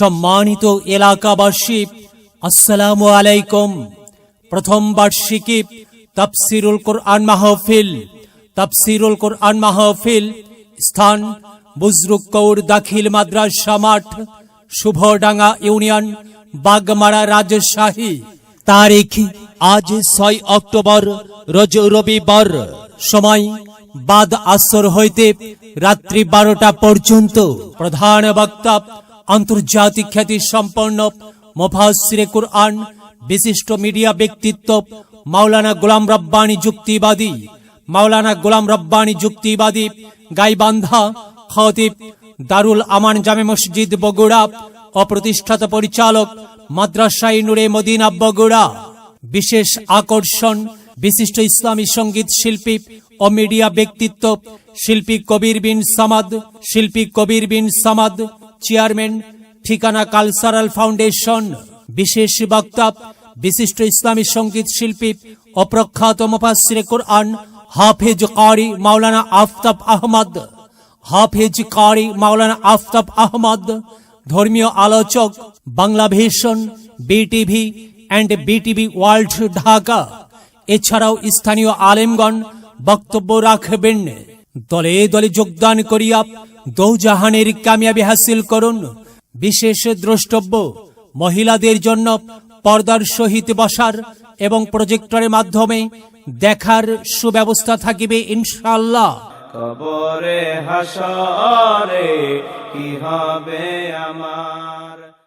সম্মানিত এলাকাবাসী, আসসালামু আলাইকুম। প্রথম বার্ষিকী তাফসিরুল কোরআন মাহফিল, তাফসিরুল কোরআন মাহফিল, স্থান বুজরুক কৌর দাখিল মাদ্রাসা মাঠ, শুভডাঙ্গা ইউনিয়ন, বাগমারা রাজশাহী। তারিখ আজ ছয় অক্টোবর, রোজ রবিবার। সময় বাদ আসর হইতে রাত্রি বারোটা পর্যন্ত। প্রধান বক্তা আন্তর্জাতিক খ্যাতি সম্পন্ন মুফাসসিরে কুরআন, বিশিষ্ট মিডিয়া ব্যক্তিত্ব মাওলানা গোলাম রব্বানী যুক্তিবাদী, মাওলানা গোলাম রব্বানী যুক্তিবাদী গাইবান্ধা, খতিব দারুল আমান জামে মসজিদ বগুড়া, অপ্রতিষ্ঠাতা পরিচালক মাদ্রাসাই নুরে মদিনা বগুড়া। বিশেষ আকর্ষণ, বিশিষ্ট ইসলামী সংগীত শিল্পী ও মিডিয়া ব্যক্তিত্ব শিল্পী কবির বিন সামাদ, শিল্পী Kabir Bin Samad chairman, Thikana cultural foundation. বিশেষ বক্তা, বিশিষ্ট ইসলামী সংগীত শিল্পী, অপ্রখ্যাত প্রখ্যাত মুফাসসিরে কোরআন, হাফেজ কারি মাওলানা আফতাব আহমদ। হাফেজ কারি মাওলানা আফতাব আহমদ, ধর্মীয় আলোচক, Bangla vision, BTV and BTV world, Dhaka. এছাড়াও স্থানীয় আলেমগণ বক্তব্য রাখবেন। দলে দলে যোগদান করিয়া দৌজাহানের কামিয়াবি হাসিল করুন। বিশেষ দ্রষ্টব্য, মহিলাদের জন্য পর্দার সহিত বসার এবং প্রজেক্টরের মাধ্যমে দেখার সুব্যবস্থা থাকিবে ইনশাল্লাহ কবরে হাসরে কি হবে আমার?